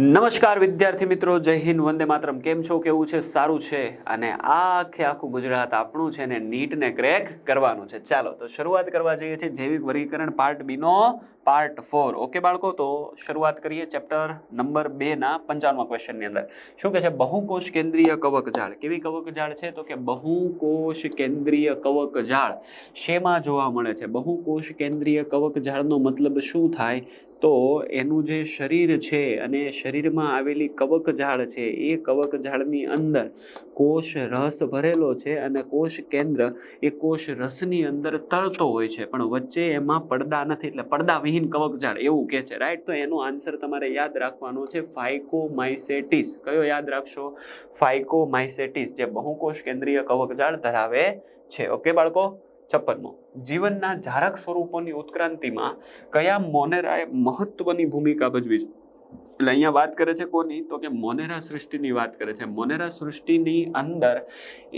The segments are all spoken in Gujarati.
નમસ્કાર વિદ્યાર્થી મિત્રો, જય હિન્દ, વંદે માતરમ. કેમ છો? કેવું છે? સારું છે? અને આખે આખું ગુજરાત આપણું છે ને નીટને ક્રેક કરવાનું છે. ચાલો, તો શરૂઆત કરવા જઈએ છીએ જૈવિક વર્ગીકરણ પાર્ટ બીનો પાર્ટ ફોર. ઓકે બાળકો, તો શરૂઆત કરીએ ચેપ્ટર નંબર બેના ના ક્વેશ્ચનની અંદર. શું કે છે? બહુકોષ કેન્દ્રીય કવક ઝાડ કેવી કવક ઝાડ છે? તો કે બહુકોષ કેન્દ્રીય કવક ઝાડ શેમાં જોવા મળે છે? બહુકોષ કેન્દ્રીય કવક ઝાડનો મતલબ શું થાય? તો એનું જે શરીર છે અને શરીરમાં આવેલી કવક ઝાડ છે, એ કવક ઝાડની અંદર કોષ રસ ભરેલો છે અને કોષ કેન્દ્ર એ કોષ રસની અંદર તરતો હોય છે. પણ વચ્ચે એમાં પડદા નથી, એટલે પડદાવિહીન કવક ઝાડ એવું કે છે. રાઈટ તો એનો આન્સર તમારે યાદ રાખવાનો છે ફાઇકોમાઇસેટિસ કયો યાદ રાખશો? ફાઇકોમાઇસેટિસ જે બહુકોષ કેન્દ્રીય કવક ઝાડ ધરાવે છે. ઓકે બાળકો? છપ્પનમો. જીવનના જારક સ્વરૂપોની ઉત્ક્રાંતિમાં કયા મોનેરાએ મહત્વની ભૂમિકા ભજવી છે? એટલે અહીંયા વાત કરે છે કોની? તો કે મોનેરા સૃષ્ટિની વાત કરે છે. મોનેરા સૃષ્ટિની અંદર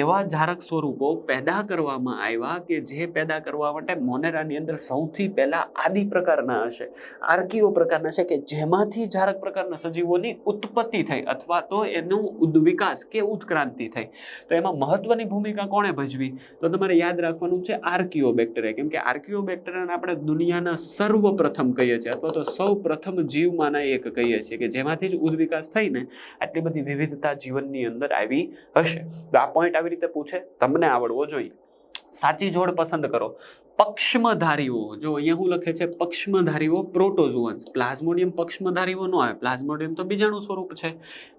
એવા જારક સ્વરૂપો પેદા કરવામાં આવ્યા કે જે પેદા કરવા માટે મોનેરાની અંદર સૌથી પહેલા આદિ પ્રકારના હશે. આર્કીઓ પ્રકારના છે કે જેમાંથી જારક પ્રકારના સજીવોની ઉત્પત્તિ થઈ અથવા તો એનો ઉદ્વિકાસ કે ઉત્ક્રાંતિ થઈ. તો એમાં મહત્વની ભૂમિકા કોણે ભજવી? તો તમારે યાદ રાખવાનું છે આર્કીઓ બેક્ટેરિયા કેમ કે આર્કીઓ બેક્ટેરિયાને આપણે દુનિયાના સર્વપ્રથમ કહીએ છીએ અથવા તો સૌ પ્રથમ જીવમાંના એક કહીએ છીએ કે જેમાંથી જ ઉદ્વિકાસ થઈને આટલી બધી વિવિધતા જીવનની અંદર આવી હશે. તો આ પોઈન્ટ આવી રીતે પૂછે, તમને આવડવો જોઈએ. સાચી જોડ પસંદ કરો. પક્ષમધારીઓ. જો અહીંયા શું લખે છે પક્ષ્મધારીઓ, પ્રોટોઝુઅન્સ. પ્લાઝ્મોડિયમ પક્ષમધારીઓ ન આવે. પ્લાઝ્મોડિયમ તો બીજાણુ સ્વરૂપ છે.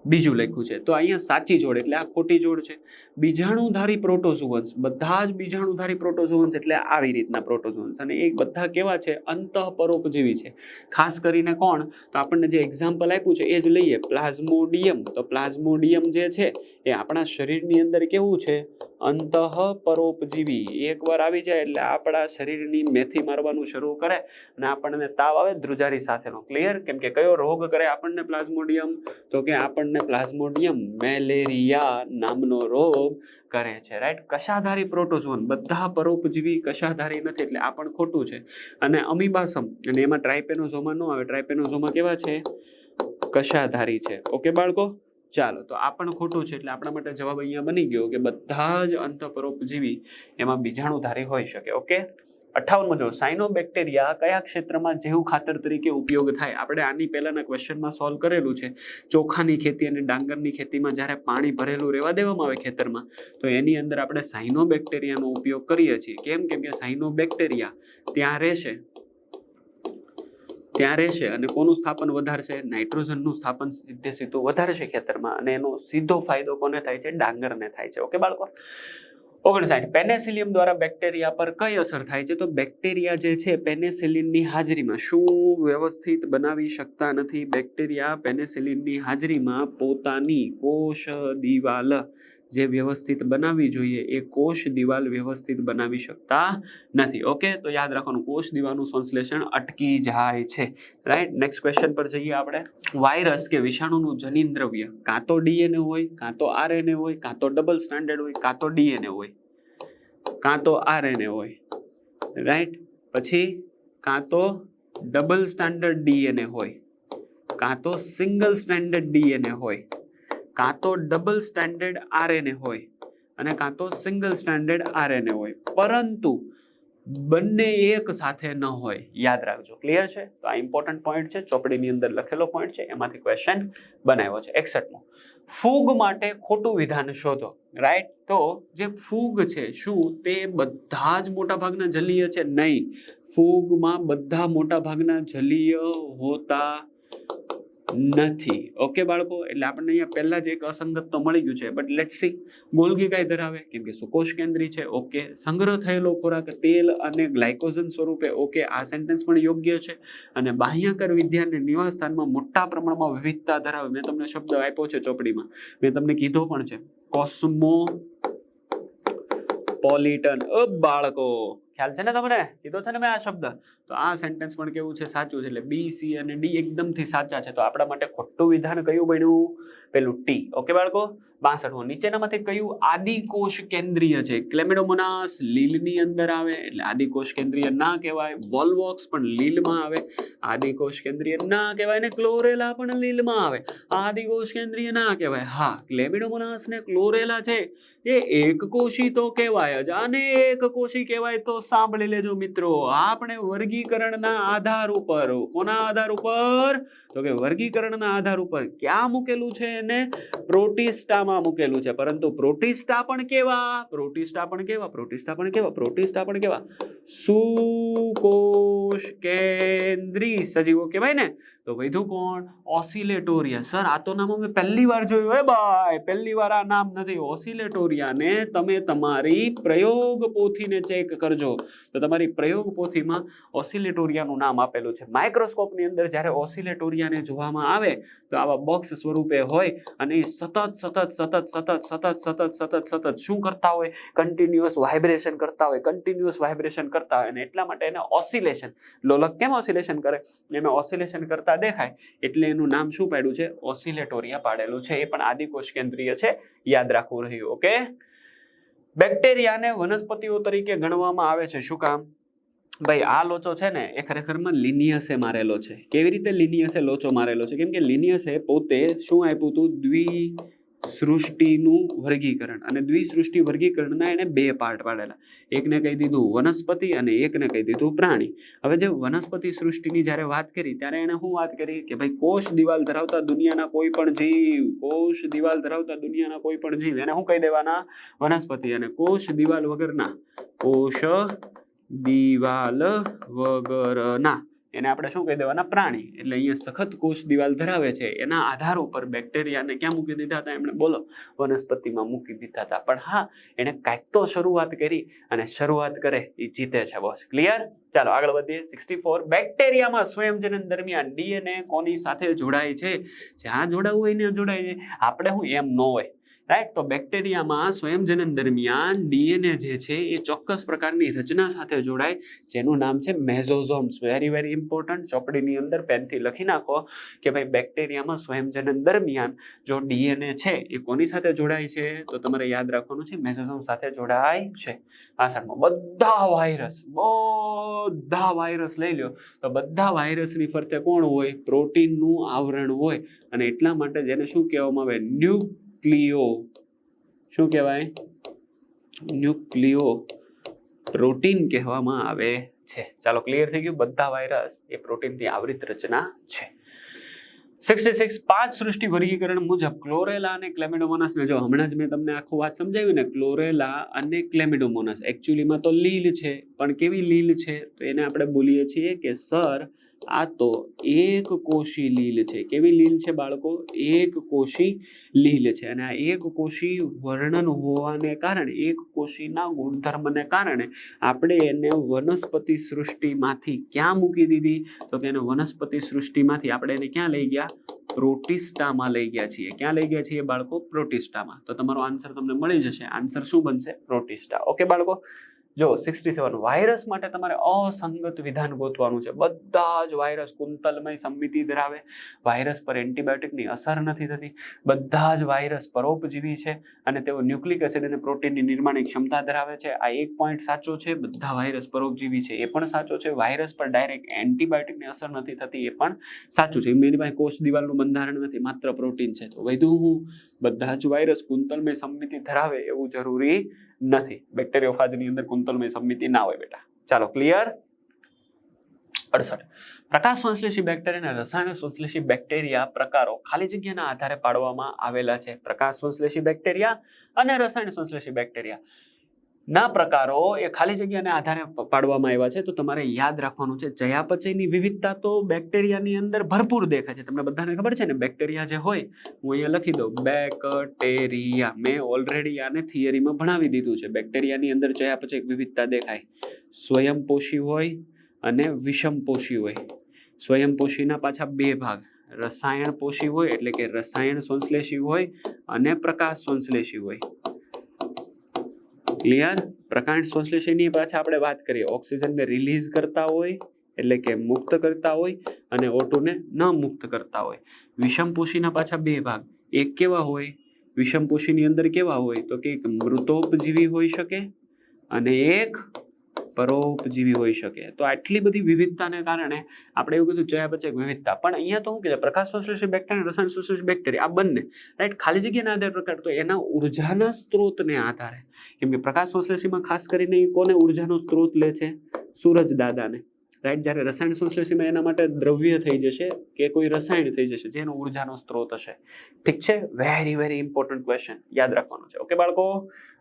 બીજું લખ્યું છે. તો અહીંયા સાચી જોડ એટલે આ ખોટી જોડ છે. બીજાણુધારી પ્રોટોઝુઅન્સ. બધા જ બીજાણુધારી પ્રોટોઝુઅન્સ એટલે આવી રીતના પ્રોટોઝુઅન્સ. અને એ બધા કેવા છે? અંતઃપરોપજીવી છે. ખાસ કરીને કોણ? તો આપણને જે એક્ઝામ્પલ આપ્યું છે, એ જ લઈએ. પ્લાઝ્મોડિયમ. તો પ્લાઝ્મોડિયમ જે છે, એ આપણા શરીરની અંદર કેવું છે? અંતઃ પરોપજીવી એકવાર આવી જાય એટલે આપણા શરીરની મેથી મારવાનું શરૂ કરે અને આપણને તાવ આવે, ધ્રુજારી સાથેનો. ક્લિયર કેમ કે કયો રોગ કરે આપણને પ્લાઝ્મોડિયમ? તો કે આપણને પ્લાઝ્મોડિયમ મેલેરિયા નામનો રોગ કરે છે. રાઈટ કશાધારી પ્રોટોઝોન, બધા પરોપજીવી કશાધારી નથી, એટલે આ પણ ખોટું છે. અને અમીબાસમ, અને એમાં ટ્રાઇપેનોઝોમા ન આવે. ટ્રાઇપેનોઝોમા કેવા છે? કશાધારી છે. ઓકે બાળકો? ચાલો, તો આ પણ ખોટું છે, એટલે આપણા માટે જવાબ અહીંયા બની ગયો કે બધા જ અંતઃપરોપજીવી એમાં બીજાણુધારી હોઈ શકે, ઓકે? અઠ્ઠાવનમાં જો સાયનોબેક્ટેરિયા કયા ક્ષેત્રમાં જેવું ખાતર તરીકે ઉપયોગ થાય? આપણે આની પહેલાના ક્વેશ્ચનમાં સોલ્વ કરેલું છે. ચોખાની ખેતી અને ડાંગરની ખેતીમાં જ્યારે પાણી ભરેલું રહેવા દેવામાં આવે ખેતરમાં, તો એની અંદર આપણે સાયનોબેક્ટેરિયાનો ઉપયોગ કરીએ છીએ. કેમ? કેમ કે સાયનોબેક્ટેરિયા ત્યાં રહેશે. ત્યાં રહેશે અને કોનું સ્થાપન વધારશે? નાઇટ્રોજનનું સ્થાપન સીધે સીધું વધારશે ખેતરમાં અને એનો સીધો ફાયદો કોને થાય છે? ડાંગરને થાય છે. ઓકે, બાળકો? ઓગણસાઠ પેનેસિલિયમ દ્વારા બેક્ટેરિયા પર કઈ અસર થાય છે? તો બેક્ટેરિયા જે છે, પેનેસિલિનની હાજરીમાં શું વ્યવસ્થિત બનાવી શકતા નથી બેક્ટેરિયા? પેનેસિલિનની હાજરીમાં પોતાની કોષ દિવાલ જે વ્યવસ્થિત બનાવવી જોઈએ એ કોષ દિવાલ વ્યવસ્થિત બનાવી શકતા નથી. ઓકે તો યાદ રાખવાનું, કોષ દિવાલનું સંશ્લેષણ અટકી જાય છે. રાઈટ નેક્સ્ટ ક્વેશ્ચન પર જઈએ આપણે. વાયરસ કે વિષાણુનું જનીન દ્રવ્ય કાં તો ડીએનએ હોય, કાં તો આરએનએ હોય, કાં તો ડબલ સ્ટાન્ડર્ડ હોય, કાં તો ડીએનએ હોય. કાં તો આરએનએ હોય. રાઈટ પછી, કાં તો ડબલ સ્ટાન્ડર્ડ ડીએનએ હોય. કાં તો સિંગલ સ્ટાન્ડર્ડ ડીએનએ હોય. કાં તો ડબલ સ્ટાન્ડર્ડ આરએનએ હોય અને કાં તો સિંગલ સ્ટાન્ડર્ડ આરએનએ હોય. પરંતુ બંને એક સાથે ન હોય. યાદ રાખજો. ક્લિયર છે? તો આ ઇમ્પોર્ટન્ટ પોઈન્ટ છે. ચોપડીની અંદર લખેલો પોઈન્ટ છે. એમાંથી ક્વેશ્ચન બનાવ્યો છે. એકસઠમો. ફૂગ માટે ખોટું વિધાન શોધો. રાઈટ તો જે ફૂગ છે, શું તે બધા જ મોટા ભાગના જલીય છે? નહીં. ફૂગમાં બધા મોટા ભાગના જલીય હોતા નથી. ઓકે બાળકો, એટલે આપણને અહીંયા પહેલાં જ એક અસંગત તો મળી ગયું છે. બટ લેટ સી ગોલગી કાંઈ ધરાવે? કેમ કે સુકોષ કેન્દ્રી છે ઓકે સંગ્રહ થયેલો ખોરાક, તેલ અને ગ્લાયકોઝન સ્વરૂપે ઓકે આ સેન્ટેન્સ પણ યોગ્ય છે. અને બાહ્યાંકર વિદ્યાને નિવાસસ્થાનમાં મોટા પ્રમાણમાં વિવિધતા ધરાવે. મેં તમને શબ્દ આપ્યો છે ચોપડીમાં. મેં તમને કીધો પણ છે. કોસ્મો પોલિટન. બાળકો ખ્યાલ છે ને તમને? કીધો છે ને મેં આ શબ્દ? તો આ સેન્ટેન્સ પણ કેવું છે? સાચું છે. એટલે બી સી અને ડી એકદમથી સાચા છે. તો આપણા માટે ખોટું વિધાન કયું બન્યું? પેલું ટી ઓકે બાળકો? બાસઠમું. નીચેનામાંથી કયું આદિકોષ કેન્દ્રીય છે? ક્લેમેડોમોનાસ લીલની અંદર આવે એટલે આદિકોષ કેન્દ્રીય ના કહેવાય. વોલ્વોક્સ પણ લીલમાં આવે. આદિકોષ કેન્દ્રીય ના કહેવાય ને ક્લોરેલા પણ લીલમાં આવે. આદિકોષ કેન્દ્રીય ના કહેવાય. હા ક્લેમેડોમોનાસ ને ક્લોરેલા છે. એ એક કોષી તો કહેવાય જ. અને એક કોષી કહેવાય તો સાંભળી લેજો મિત્રો. આપણે વર્ગીકરણના આધાર ઉપર. કોના આધાર ઉપર? તો કે વર્ગીકરણના આધાર ઉપર. ક્યાં મૂકેલું છે એને? પ્રોટિસ્ટામાં મૂકેલું છે. પરંતુ પ્રોટિસ્ટા પણ કેવા? પ્રોટિસ્ટા પણ કેવા? પ્રોટિસ્ટા પણ કેવા? પ્રોટિસ્ટા પણ કેવા? સુકોષ કેન્દ્રી સજીવો કહેવાય ને? તો વૈધું કોણ? ઓસિલેટોરિયા. સર, આ તો નામ અમે પહેલી વાર જોયું હે ભાઈ. પહેલી વાર આ નામ નથી. ઓસિલેટોરિયાને તમે તમારી પ્રયોગ પોથીને ચેક કરજો. તો તમારી પ્રયોગ પોથીમાં ઓસિલેટોરિયાનું નામ આપેલું છે. માઇક્રોસ્કોપની અંદર જ્યારે ઓસિલેટોરિયાને જોવામાં આવે, તો આવા બોક્સ સ્વરૂપે હોય અને સતત સતત સતત સતત સતત સતત સતત સતત શું કરતા હોય? કન્ટિન્યુઅસ વાઇબ્રેશન કરતા હોય કન્ટિન્યુઅસ વાઇબ્રેશન કરતા હોય. અને એટલા માટે એને ઓસિલેશન લોલક કેમ ઓસિલેશન કરે? એને ઓસિલેશન કરતા દેખાય. એટલે એનું નામ શું પાડ્યું છે? ઓસિલેટોરિયા પાડેલું છે. એ પણ આદિકોષ કેન્દ્રીય છે. યાદ રાખવું રહ્યું, ઓકે? બેક્ટેરિયાને વનસ્પતિઓ તરીકે ગણવામાં આવે છે. શું કામ? ભાઈ, આ લોચો છે ને, એ ખરેખરમાં લિનિયસે મારેલો છે. કેવી રીતે લિનિયસે લોચો મારેલો છે? કેમ કે લિનિયસે પોતે શું આપ્યું હતું? દ્વિ સૃષ્ટિનું વર્ગીકરણ અને દ્વિસૃષ્ટિ વર્ગીકરણના એને બે પાર્ટ પાડેલા. એકને કહી દીધું વનસ્પતિ અને એકને કહી દીધું પ્રાણી. હવે જે વનસ્પતિ સૃષ્ટિની જ્યારે વાત કરી, ત્યારે એણે શું વાત કરી? કે ભાઈ, કોષ દિવાલ ધરાવતા દુનિયાના કોઈ પણ જીવ, કોષ દિવાલ ધરાવતા દુનિયાના કોઈ પણ જીવ, એને શું કહી દેવાના? વનસ્પતિ અને કોષ દિવાલ વગરના. કોષ દિવાલ વગરના. એને આપણે શું કહી દેવાના? પ્રાણી. એટલે અહીંયા સખત કોષ દિવાલ ધરાવે છે. એના આધાર ઉપર બેક્ટેરિયાને ક્યાં મૂકી દીધા હતા? એમણે બોલો, વનસ્પતિમાં મૂકી દીધા હતા. પણ હા, એણે કાંઈક તો શરૂઆત કરી અને શરૂઆત કરે એ જીતે છે બોસ ક્લિયર ચાલો, આગળ વધીએ. સિક્સટી ફોર બેક્ટેરિયામાં સ્વયંજનન દરમિયાન ડીએનએ કોની સાથે જોડાય છે? જ્યાં જોડાવું હોય ને જોડાય છે. આપણે હું એમ ન હોય રાઈટ તો બેક્ટેરિયામાં સ્વયંજનન દરમિયાન ડીએનએ જે છે એ ચોક્કસ પ્રકારની રચના સાથે જોડાય. જેનું નામ છે મેઝોઝોમ્સ વેરી વેરી ઇમ્પોર્ટન્ટ ચોપડીની અંદર પેનથી લખી નાખો કે ભાઈ બેક્ટેરિયામાં સ્વયંજનન દરમિયાન જો ડીએનએ છે એ કોની સાથે જોડાય છે? તો તમારે યાદ રાખવાનું છે મેઝોઝોમ સાથે જોડાય છે. આ સાઈડમાં બધા વાયરસ બધા વાયરસ લઈ લ્યો. તો બધા વાયરસની ફરતે કોણ હોય? પ્રોટીનનું આવરણ હોય. અને એટલા માટે જેને શું કહેવામાં આવે? ન્યુક્લિયો. શું કહેવાય? ન્યુક્લિયો પ્રોટીન કહેવામાં આવે છે. ચાલો ક્લિયર થઈ ગયું? બધા વાયરસ એ પ્રોટીનથી આવૃત રચના છે. સિક્સટી સિક્સ પાંચ સૃષ્ટિ વર્ગીકરણ મુજબ ક્લોરેલા અને ક્લેમિડોમોનસને જો હમણાં જ મેં તમને આખું વાત સમજાવ્યું ને ક્લોરેલા અને ક્લેમિડોમોનસ એકચ્યુઅલીમાં તો લીલ છે. પણ કેવી લીલ છે? તો એને આપણે બોલીએ છીએ કે સર આ તો એક કોષી લીલ છે. કેવી લીલ છે બાળકો? એક કોષી લીલ છે અને આ એક કોષી વર્ણન હોવાને કારણે, એક કોષીના ગુણધર્મને કારણે આપણે એને વનસ્પતિ સૃષ્ટિમાંથી ક્યાં મૂકી દીધી? તો કે એને વનસ્પતિ સૃષ્ટિમાંથી આપણે એને ક્યાં લઈ ગયા? પ્રોટિસ્ટામાં લઈ ગયા છીએ. ક્યાં લઈ ગયા છીએ બાળકો? પ્રોટિસ્ટામાં. તો તમારો આન્સર તમને મળી જશે. આન્સર શું બનશે? પ્રોટિસ્ટા. ઓકે બાળકો? જો સિક્સટી સેવન વાયરસ માટે તમારે અસંગત વિધાન ગોતવાનું છે. બધા જ વાયરસ કુંતલમય સંમિતિ ધરાવે. વાયરસ પર એન્ટીબાયોટિકની અસર નથી થતી. બધા જ વાયરસ પરોપજીવી છે અને તેઓ ન્યુક્લિક એસિડ અને પ્રોટીનની નિર્માણની ક્ષમતા ધરાવે છે. આ એક પોઈન્ટ સાચો છે. બધા વાયરસ પરોપજીવી છે. એ પણ સાચો છે. વાયરસ પર ડાયરેક્ટ એન્ટીબાયોટિકની અસર નથી થતી. એ પણ સાચું છે. એની પાસે કોષ દિવાલનું બંધારણ નથી. માત્ર પ્રોટીન છે. તો વધુ હું બધા જ વાયરસ કુંતલમય સંમિતિ ધરાવે એવું જરૂરી નથી. બેક્ટેરિયોફાજની અંદર કુંતલમય સંમિતિ ના હોય બેટા. ચાલો ક્લિયર અડસઠ. પ્રકાશ સંશ્લેષી બેક્ટેરિયા અને રસાયણ સંશ્લેષી બેક્ટેરિયા પ્રકારો ખાલી જગ્યાના આધારે પાડવામાં આવેલા છે. પ્રકાશ સંશ્લેષી બેક્ટેરિયા અને રસાયણ સંશ્લેષી બેક્ટેરિયા ના પ્રકારો એ ખાલી જગ્યાને આધારે પાડવામાં આવ્યા છે. તો તમારે યાદ રાખવાનું છે, ચયાપચયની વિવિધતા તો બેક્ટેરિયાની અંદર ભરપૂર દેખાય છે. તમને બધાને ખબર છે ને, બેક્ટેરિયા જે હોય, હું અહીંયા લખી દઉં, બેક્ટેરિયા. મેં ઓલરેડી આને થિયરીમાં ભણાવી દીધું છે. બેક્ટેરિયાની અંદર ચયાપચય વિવિધતા દેખાય. સ્વયંપોષી હોય અને વિષમપોષી હોય. સ્વયંપોષીના પાછા બે ભાગ. રસાયણ પોષી હોય એટલે કે રસાયણ સંશ્લેષી હોય અને પ્રકાશ સંશ્લેષી હોય. ક્લિયર? પ્રકાંડ સંશ્લેષણની પાછા આપણે વાત કરીએ. ઓક્સિજનને રિલીઝ કરતા હોય, એટલે કે મુક્ત કરતા હોય અને ઓટુને ન મુક્ત કરતા હોય. વિષમપોષીના પાછા બે ભાગ. એક કેવા હોય? વિષમપોષીની અંદર કેવા હોય? તો કે એક મૃતોપજીવી હોઈ શકે અને એક પરોપજીવી હોઈ શકે. તો આટલી બધી વિવિધતાને કારણે આપણે એવું કીધું ચયાપચય વિવિધતા. પણ અહીંયા તો શું કે પ્રકાશ સંશ્લેષી બેક્ટેરિયા રસાયણ સંશ્લેષી બેક્ટેરિયા, આ બંને. રાઈટ ખાલી જગ્યાના આધાર પ્રકાર. તો એના ઉર્જાના સ્ત્રોતને આધારે. કેમ કે પ્રકાશ સંશ્લેષીમાં ખાસ કરીને કોને ઉર્જાનો સ્ત્રોત લે છે? સૂરજ દાદાને. રાઈટ જ્યારે રસાયણ સંશ્લેષીમાં એના માટે દ્રવ્ય થઈ જશે કે કોઈ રસાયણ થઈ જશે, જેનો ઉર્જાનો સ્ત્રોત હશે. ઠીક છે? વેરી વેરી ઇમ્પોર્ટન્ટ ક્વેશ્ચન યાદ રાખવાનું છે. ઓકે બાળકો?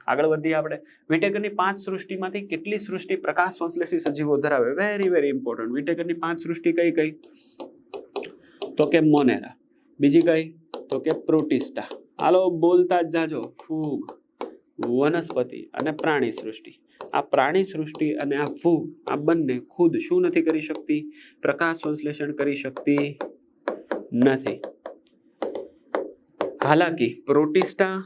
આગળ વધીએ આપણે. વિટેકરની પાંચ સૃષ્ટિમાંથી કેટલી સૃષ્ટિ પ્રકાશ સંશ્લેષી સજીવો ધરાવે? વેરી વેરી ઇમ્પોર્ટન્ટ વિટેકરની પાંચ સૃષ્ટિ કઈ કઈ? તો કે મોનેરા બીજી કઈ? તો કે પ્રોટિસ્ટા હાલો, બોલતા જ જાજો. ફૂગ વનસ્પતિ અને પ્રાણી સૃષ્ટિ. આ પ્રાણી સૃષ્ટિ અને આ ફૂગ, આ બંને ખુદ શું નથી કરી શકતી? પ્રકાશ સંશ્લેષણ કરી શકતી નથી. હાલાકી પ્રોટિસ્ટા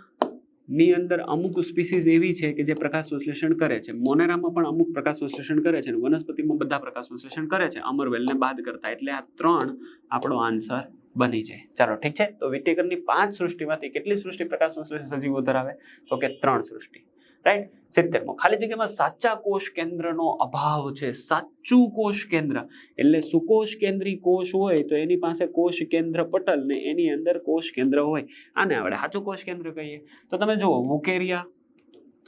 ની અંદર અમુક સ્પીસીઝ એવી છે કે જે પ્રકાશ સંશ્લેષણ કરે છે. મોનેરામાં પણ અમુક પ્રકાશ સંશ્લેષણ કરે છે અને વનસ્પતિમાં બધા પ્રકાશ સંશ્લેષણ કરે છે. અમરવેલને બાદ કરતા એટલે આ ત્રણ આપણો આન્સર બની જાય. ચાલો, ઠીક છે? તો વિટેકરની પાંચ સૃષ્ટિમાંથી કેટલી સૃષ્ટિ પ્રકાશ સંશ્લેષણ સજીવો ધરાવે? તો કે ત્રણ સૃષ્ટિ. રાઈટ સિત્તેરમો. ખાલી જગ્યામાં સાચા કોષ કેન્દ્રનો અભાવ છે. સાચું કોષ કેન્દ્ર. એટલે સુકોષ કેન્દ્રી કોષ હોય તો એની પાસે કોષ કેન્દ્ર પટલ ને એની અંદર કોષ કેન્દ્ર હોય. આને આપણે સાચું કોષ કેન્દ્ર કહીએ. તો તમે જુઓ, વુકેરિયા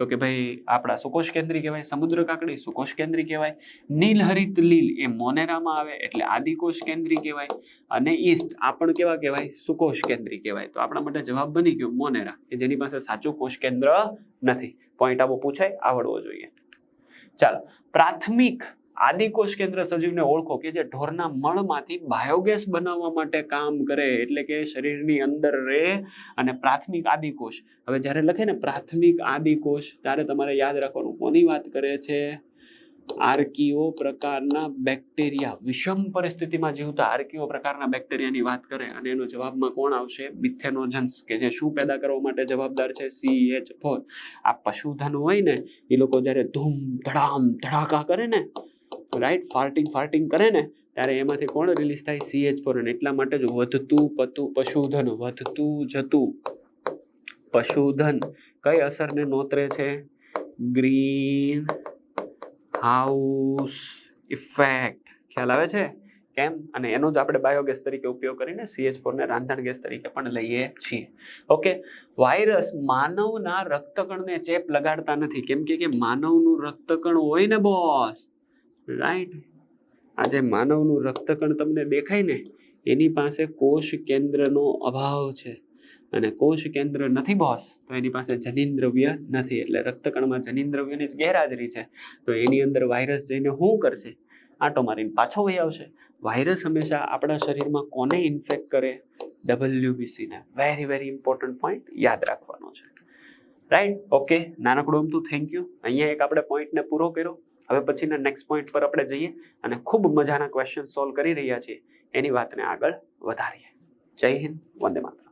તો કે ભાઈ આપણા સુકોષ કેન્દ્રી કહેવાય સમુદ્ર કાકડી સુકોષ કેન્દ્રી કહેવાય, નીલહરિત લીલ એ મોનેરામાં આવે એટલે આદિકોષ કેન્દ્રી કહેવાય અને ઈસ્ટ આ પણ કેવા કહેવાય? સુકોષ કેન્દ્રી કહેવાય. તો આપણા માટે જવાબ બની ગયો મોનેરા, કે જેની પાસે સાચું કોષ કેન્દ્ર નથી. પોઈન્ટ આવો પૂછાય, આવડવો જોઈએ. ચાલો, પ્રાથમિક આદિકોષ કેન્દ્ર સજીવને ઓળખો કે જે ઢોરના મળમાંથી બાયોગેસ બનાવવા માટે કામ કરે એટલે કે શરીરની અંદર રહે અને પ્રાથમિક આદિકોષ હવે જ્યારે લખે ને પ્રાથમિક આદિકોષ ત્યારે તમારે યાદ રાખવાનું કોની વાત કરે છે? આર્કીઓ પ્રકારના બેક્ટેરિયા, વિષમ પરિસ્થિતિમાં જીવતા આર્કીઓ પ્રકારના બેક્ટેરિયાની વાત કરે અને એનો જવાબમાં કોણ આવશે? મિથેનોજન્સ, કે જે શું પેદા કરવા માટે જવાબદાર છે? સી એચ ફોર આ પશુધન હોય ને, એ લોકો જ્યારે ધૂમ, ધડામ, ધડાકા કરે ને રાઈટ ફાર્ટિંગ ફાર્ટિંગ કરે ને, ત્યારે એમાંથી કોણ રિલીઝ થાય? સી એચ ફોર એટલા માટે જ વધતું પતું, પશુધન, વધતું જતું પશુધન કઈ અસરને નોતરે છે? ગ્રીન હાઉસ ઇફેક્ટ ખ્યાલ આવે છે? કેમ? અને એનો જ આપણે બાયોગેસ તરીકે ઉપયોગ કરીને સીએચ ફોરને રાંધણ ગેસ તરીકે પણ લઈએ છીએ. ઓકે વાયરસ માનવના રક્તકણને ચેપ લગાડતા નથી. કેમ કે માનવનું રક્તકણ હોય ને બોસ રાઈટ આજે માનવનું રક્તકણ તમને દેખાય ને, એની પાસે કોષ કેન્દ્રનો અભાવ છે. અને કોષ કેન્દ્ર નથી બોસ તો એની પાસે જનીન દ્રવ્ય નથી. એટલે રક્તકણમાં જનીન દ્રવ્યની જ ગેરહાજરી છે. તો એની અંદર વાયરસ જઈને શું કરશે? આંટો મારીને પાછો વહી આવશે. વાયરસ હંમેશા આપણા શરીરમાં કોને ઇન્ફેક્ટ કરે? ડબલ્યુબીસીને વેરી વેરી ઇમ્પોર્ટન્ટ પોઈન્ટ યાદ રાખવાનો. છે રાઈટ ઓકે નાનકડું અમતું થેન્ક યુ અહીંયા એક આપણે પોઈન્ટને પૂરો કર્યો. હવે પછીના નેક્સ્ટ પોઈન્ટ પર આપણે જઈએ અને ખૂબ મજાના ક્વેશ્ચન સોલ્વ કરી રહ્યા છીએ. એની વાતને આગળ વધારીએ. જય હિન્દ. વંદે માતરમ.